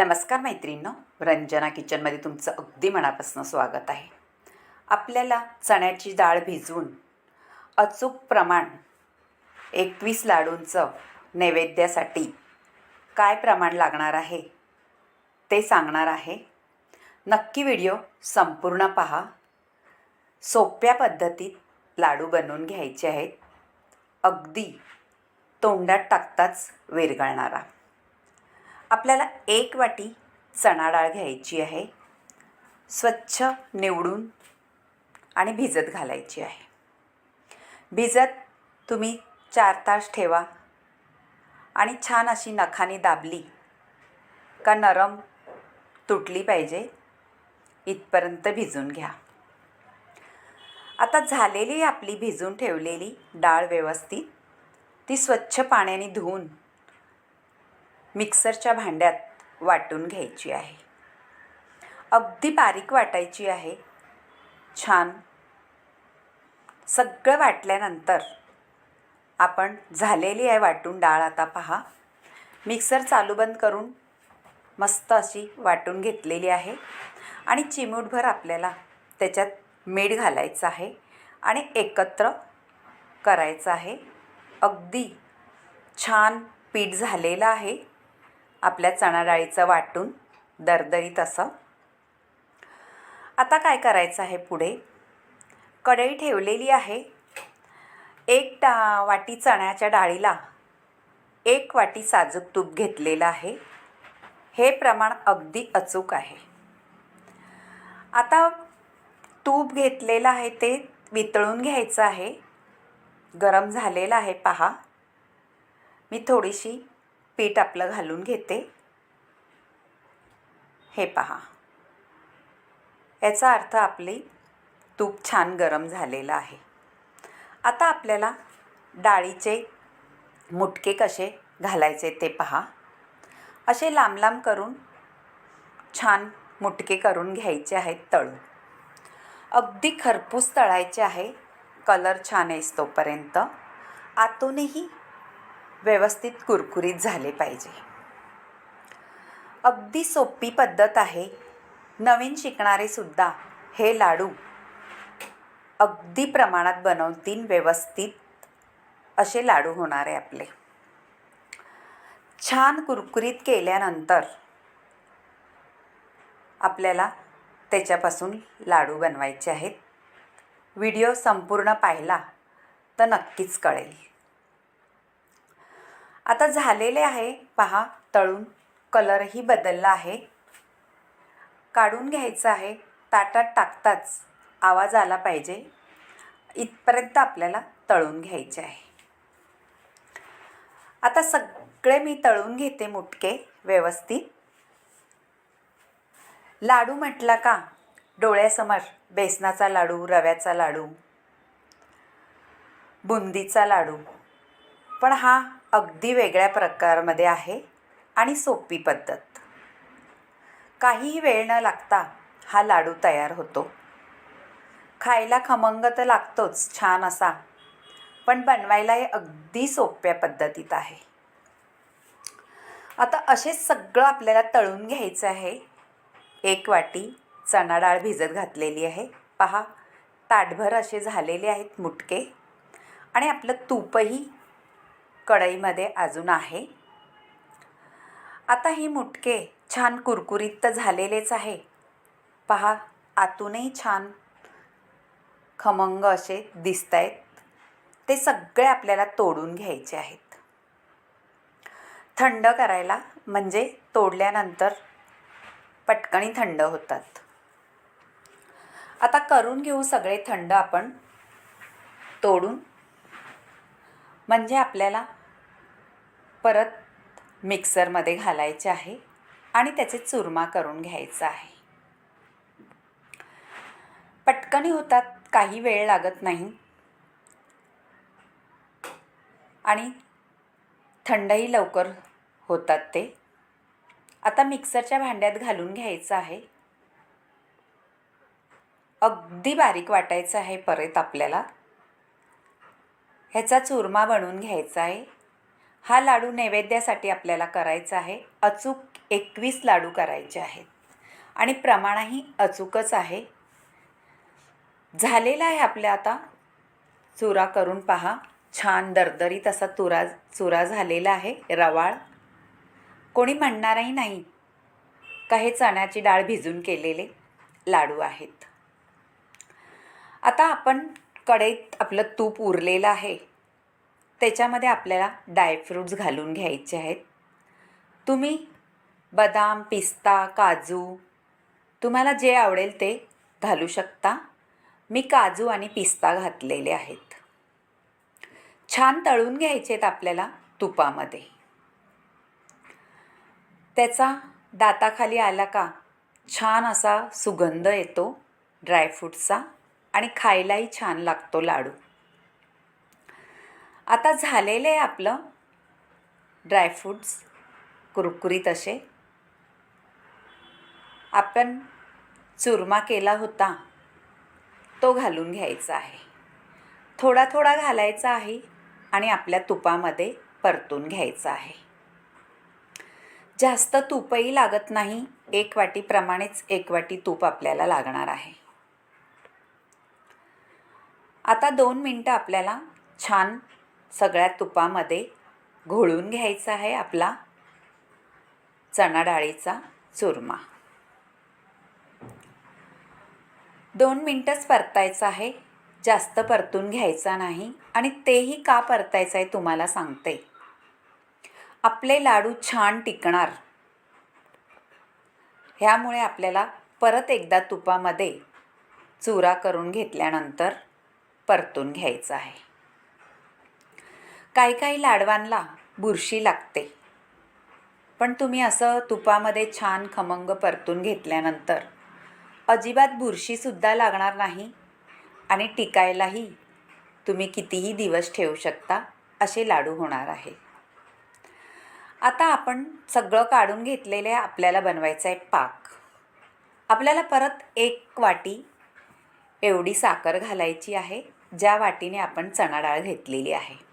नमस्कार मैत्रिणींनो रंजना किचनमध्ये तुमचं अगदी मनापासून स्वागत आहे. आपल्याला चण्याची डाळ भिजवून अचूक प्रमाण एकवीस लाडूंचं नैवेद्यासाठी काय प्रमाण लागणार आहे ते सांगणार आहे. नक्की व्हिडिओ संपूर्ण पहा. सोप्या पद्धतीत लाडू बनवून घ्यायचे आहेत. अगदी तोंडात टाकताच विरघळणारा. आपल्याला एक वाटी चणा डाळ घ्यायची आहे. स्वच्छ निवडून आणि भिजत घालायची आहे. भिजत तुम्ही चार तास ठेवा आणि छान अशी नखाने दाबली का नरम तुटली पाहिजे इथपर्यंत भिजून घ्या. आता झालेली आपली भिजून ठेवलेली डाळ व्यवस्थित ती स्वच्छ पाण्याने धुवून मिक्सरच्या भांड्यात वाटून घ्यायची आहे. अगदी बारीक वाटायची आहे. छान. सगळं वाटल्यानंतर आपण झालेली आहे वाटून डाळ. आता पहा. मिक्सर चालू बंद करून मस्त अशी वाटून घेतलेली आहे. आणि चिमूटभर आपल्याला त्याच्यात मीठ घालायचं आहे आणि एकत्र करायचं आहे. अगदी छान पीठ झालेलं आहे. आपल्या चणा डाळीचं वाटून दरदरीत असं आता काय करायचं आहे पुढे? कढई ठेवलेली आहे. एक टा वाटी चण्याच्या डाळीला एक वाटी साजूक तूप घेतलेलं आहे. हे प्रमाण अगदी अचूक आहे. आता तूप घेतलेलं आहे ते वितळून घ्यायचं आहे. गरम झालेलं आहे पहा. मी थोडीशी पीठ आपलं घालून घेते. हे पहा. याचा अर्थ आपली तूप छान गरम झालेलं आहे. आता आपल्याला डाळीचे मुटके कसे घालायचे ते पहा. असे लांब लांब करून छान मुटके करून घ्यायचे आहेत तळून. अगदी खरपूस तळायचे आहे. कलर छान येस तोपर्यंत. आतूनही व्यवस्थित कुरकुरीत झाले पाहिजे. अगदी सोपी पद्धत आहे. नवीन शिकणारेसुद्धा हे लाडू अगदी प्रमाणात बनवतील व्यवस्थित असे लाडू होणार आहे आपले. छान कुरकुरीत केल्यानंतर आपल्याला त्याच्यापासून लाडू बनवायचे आहेत. व्हिडिओ संपूर्ण पाहिला तर नक्कीच कळेल. आता झालेले आहे. पहा तळून. कलरही बदलला आहे. काढून घ्यायचं आहे. ताटात टाकताच आवाज आला पाहिजे. इथपर्यंत आपल्याला तळून घ्यायचे आहे. आता सगळे मी तळून घेते मुटके व्यवस्थित. लाडू म्हटला का? डोळ्यासमोर बेसनाचा लाडू रव्याचा लाडू बुंदीचा लाडू. पण हा अगदी वेगळ्या प्रकारमध्ये आहे आणि सोपी पद्धत. काहीही वेळ न लागता हा लाडू तयार होतो. खायला खमंग तर लागतोच छान असा पण बनवायला हे अगदी सोप्या पद्धतीत आहे. आता असेच सगळं आपल्याला तळून घ्यायचं आहे. एक वाटी चणा डाळ भिजत घातलेली आहे. पहा ताटभर असे झालेले आहेत मुटके. आणि आपलं तूपही कढईमध्ये अजून आहे. आता ही मुटके छान कुरकुरीत तर झालेलेच आहे. पहा आतूनही छान खमंग असे दिसत आहेत ते सगळे आपल्याला तोडून घ्यायचे आहेत. थंड करायला म्हणजे तोडल्यानंतर पटकणी थंड होतात. आता करून घेऊ सगळे थंड आपण तोडून. म्हणजे आपल्याला परत मिक्सरमध्ये घालायचे आहे आणि त्याचे चुरमा करून घ्यायचा आहे. पटकनी होतात काही वेळ लागत नाही. आणि थंडही लवकर होतात ते. आता मिक्सरच्या भांड्यात घालून घ्यायचं आहे. अगदी बारीक वाटायचं आहे परत आपल्याला. ह्याचा चुरमा बनवून घ्यायचा आहे. हा लाडू नैवेद्यासाठी आपल्याला करायचा आहे. अचूक एकवीस लाडू करायचे आहेत. आणि प्रमाणही अचूकच आहे. झालेला आहे आपल्या आता. चुरा करून पहा. छान दरदरीत असा तुरा चुरा झालेला आहे. रवाळ. कोणी म्हणणारही नाही. का हे चण्याची डाळ भिजून केलेले लाडू आहेत. आता आपण कढईत आपलं तूप उरलेलं आहे. त्याच्यामध्ये आपल्याला ड्रायफ्रूट्स घालून घ्यायचे आहेत. तुम्ही बदाम पिस्ता काजू तुम्हाला जे आवडेल ते घालू शकता. मी काजू आणि पिस्ता घातलेले आहेत. छान तळून घ्यायचे आहेत आपल्याला तुपामध्ये. त्याचा दाताखाली आला का छान असा सुगंध येतो ड्रायफ्रूटचा आणि खायलाही छान लागतो लाडू. आता झालेलं आहे आपलं ड्रायफ्रूट्स कुरकुरीत असे. आपण चुरमा केला होता तो घालून घ्यायचा आहे. थोडा थोडा घालायचा आहे आणि आपल्या तुपामध्ये परतून घ्यायचा आहे. जास्त तुपही लागत नाही एक वाटीप्रमाणेच एक वाटी तूप आपल्याला लागणार आहे. आता दोन मिनटं आपल्याला छान सगळ्या तुपामध्ये घोळून घ्यायचा आहे आपला चणा डाळीचा चुरमा. दोन मिनटंच परतायचं आहे. जास्त परतून घ्यायचा नाही आणि तेही का परतायचं आहे तुम्हाला सांगते. आपले लाडू छान टिकणार. ह्यामुळे आपल्याला परत एकदा तुपामध्ये चुरा करून घेतल्यानंतर परतून घ्यायचं आहे. काही काही लाडवांना बुरशी लागते. पण तुम्ही असं तुपामध्ये छान खमंग परतून घेतल्यानंतर अजिबात बुरशीसुद्धा लागणार नाही आणि टिकायलाही तुम्ही कितीही दिवस ठेवू शकता असे लाडू होणार आहे. आता आपण सगळं काढून घेतलेले आपल्याला बनवायचं आहे पाक. आपल्याला परत एक वाटी एवढी साखर घालायची आहे ज्या वाटीने आपण चणा डाळ घेतलेली आहे.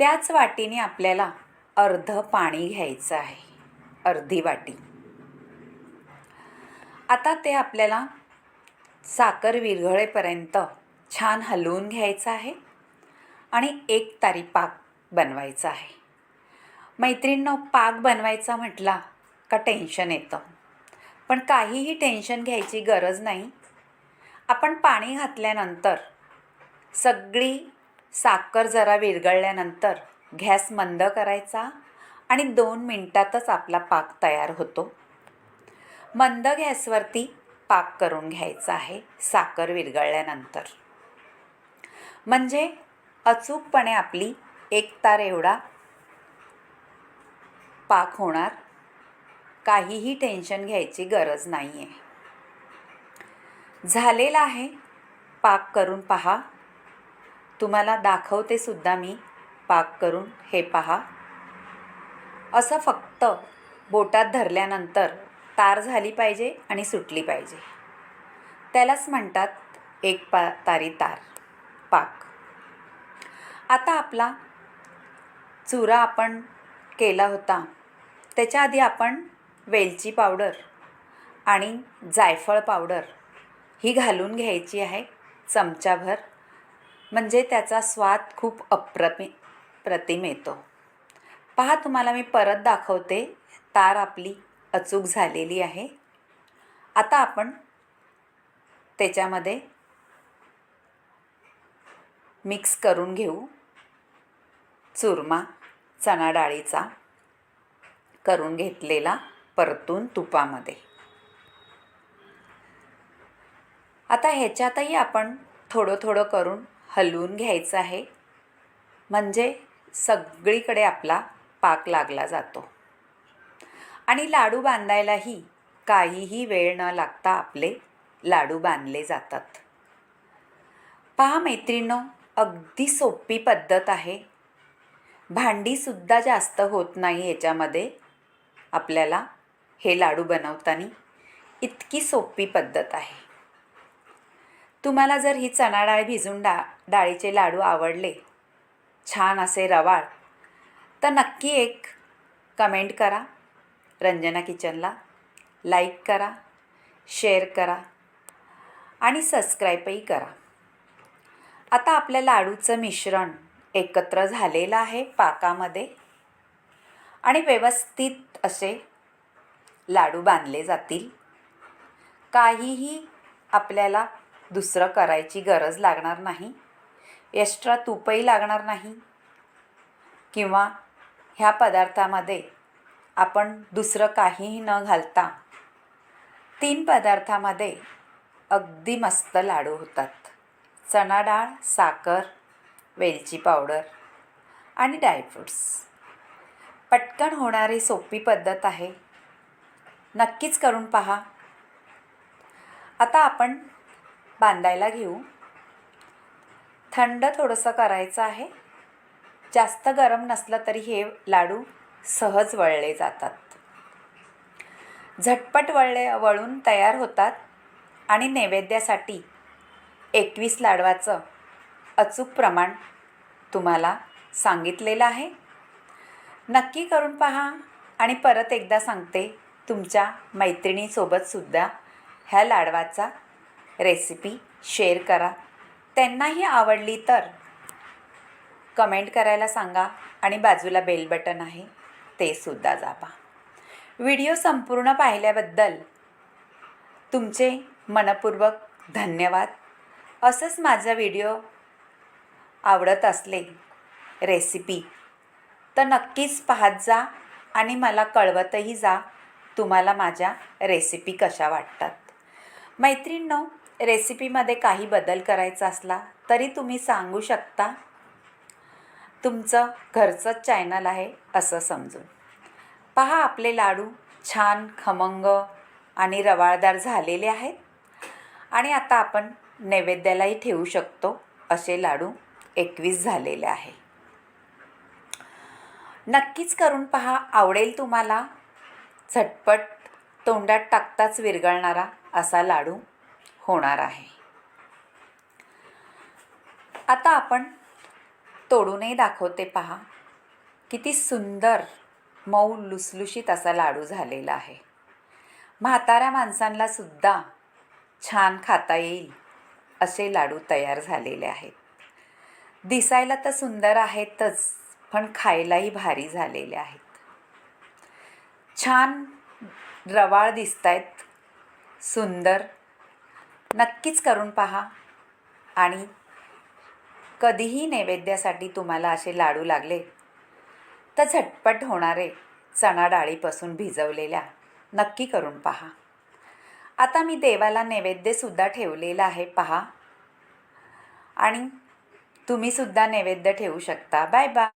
त्याच वाटीने आपल्याला अर्ध पाणी घ्यायचं आहे. अर्धी वाटी. आता ते आपल्याला साखर विरघळेपर्यंत छान हलवून घ्यायचं आहे आणि एक तारी पाक बनवायचा आहे. मैत्रिणींनो पाक बनवायचा म्हटला का टेन्शन येतं. पण काहीही टेन्शन घ्यायची गरज नाही. आपण पाणी घातल्यानंतर सगळी साखर जरा विरघळल्यानंतर गॅस मंद करायचा आणि दोन मिनटातच आपला पाक तयार होतो. मंद गॅसवरती पाक करून घ्यायचा आहे साखर विरघळल्यानंतर. म्हणजे अचूकपणे आपली एक तार एवढा पाक होणार. काहीही टेन्शन घ्यायची गरज नाही आहे झालेला आहे. पाक करून पहा. तुम्हाला दाखवते सुद्धा मी. पाक करून हे पहा. असं फक्त बोटात धरल्यानंतर तार झाली पाहिजे आणि सुटली पाहिजे. त्यालाच म्हणतात एक पा तारी तार. पाक. आता आपला चुरा आपण केला होता. त्याच्या आधी आपण वेलची पावडर आणि जायफळ पावडर ही घालून घ्यायची आहे चमचाभर. म्हणजे त्याचा स्वाद खूप अप्रमि प्रतिम येतो. पहा तुम्हाला मी परत दाखवते. तार आपली अचूक झालेली आहे. आता आपण त्याच्यामध्ये मिक्स करून घेऊ. चुरमा चणा डाळीचा करून घेतलेला परतून तुपामध्ये. आता ह्याच्यातही आपण थोडं थोडं करून हलवून घ्यायचं आहे. म्हणजे सगळीकडे आपला पाक लागला जातो. आणि लाडू बांधायलाही काहीही वेळ न लागता आपले लाडू बांधले जातात. पहा मैत्रिणो अगदी सोपी पद्धत आहे. भांडीसुद्धा जास्त होत नाही याच्यामध्ये आपल्याला हे लाडू बनवताना. इतकी सोपी पद्धत आहे. तुम्हाला जर ही चणा डाळ भिजून डा डाळीचे लाडू आवडले. छान असे रवाळ. तर नक्की एक कमेंट करा. रंजना किचनला लाईक करा शेअर करा आणि सबस्क्राईबही करा. आता आपल्या लाडूचं मिश्रण एकत्र झालेलं आहे पाकामध्ये आणि व्यवस्थित असे लाडू बांधले जातील. काहीही आपल्याला दुसरं करायची गरज लागणार नाही. एक्स्ट्रा तूपही लागणार नाही किंवा ह्या पदार्थामध्ये आपण दुसरं काहीही न घालता तीन पदार्थामध्ये अगदी मस्त लाडू होतात. चणा डाळ साखर वेलची पावडर आणि ड्रायफ्रूट्स पटकन होणारी सोपी पद्धत आहे. नक्कीच करून पहा. आता आपण बांधायला घेऊ. थंड थोडंसं करायचं आहे. जास्त गरम नसलं तरी हे लाडू सहज वळले जातात. झटपट वळले वळून तयार होतात आणि नैवेद्यासाठी एकवीस लाडवाचं अचूक प्रमाण तुम्हाला सांगितलेलं आहे. नक्की करून पहा आणि परत एकदा सांगते तुमच्या मैत्रिणीसोबतसुद्धा ह्या लाडवाचा रेसिपी शेअर करा. त्यांनाही आवडली तर कमेंट करायला सांगा आणि बाजूला बेल बटन आहे ते सुद्धा दाबा व्हिडिओ संपूर्ण पाहिल्याबद्दल तुमचे मनपूर्वक धन्यवाद. असंच माझा व्हिडिओ आवडत असले रेसिपी तर नक्कीच पाहत जा आणि मला कळवतही जा तुम्हाला माझ्या रेसिपी कशा वाटतात. मैत्रिणींनो रेसिपीमध्ये काही बदल करायचा असला तरी तुम्ही सांगू शकता. तुमचं घरचंच चॅनल आहे असं समजून. पहा आपले लाडू छान खमंग आणि रवाळदार झालेले आहेत. आणि आता आपण नैवेद्यालाही ठेवू शकतो असे लाडू एकवीस झालेले आहे. नक्कीच करून पहा आवडेल तुम्हाला. झटपट तोंडात टाकताच विरघळणारा असा लाडू. होणार आहे. आता आपण तोडूनही दाखवते पहा किती सुंदर मऊ लुसलुशीत असा लाडू झालेला आहे. म्हाताऱ्या माणसांना सुद्धा छान खाता येईल असे लाडू तयार झालेले आहेत. दिसायला तर सुंदर आहेतच पण खायलाही भारी झालेले आहेत. छान रवाळ दिसत आहेत सुंदर नक्कीच करून पहा. आणि कधीही नैवेद्यासाठी तुम्हाला असे लाडू लागले तर झटपट होणारे चणा डाळीपासून भिजवलेल्या नक्की करून पहा. आता मी देवाला नैवेद्यसुद्धा ठेवलेला आहे पहा. आणि तुम्हीसुद्धा नैवेद्य ठेवू शकता. Bye bye.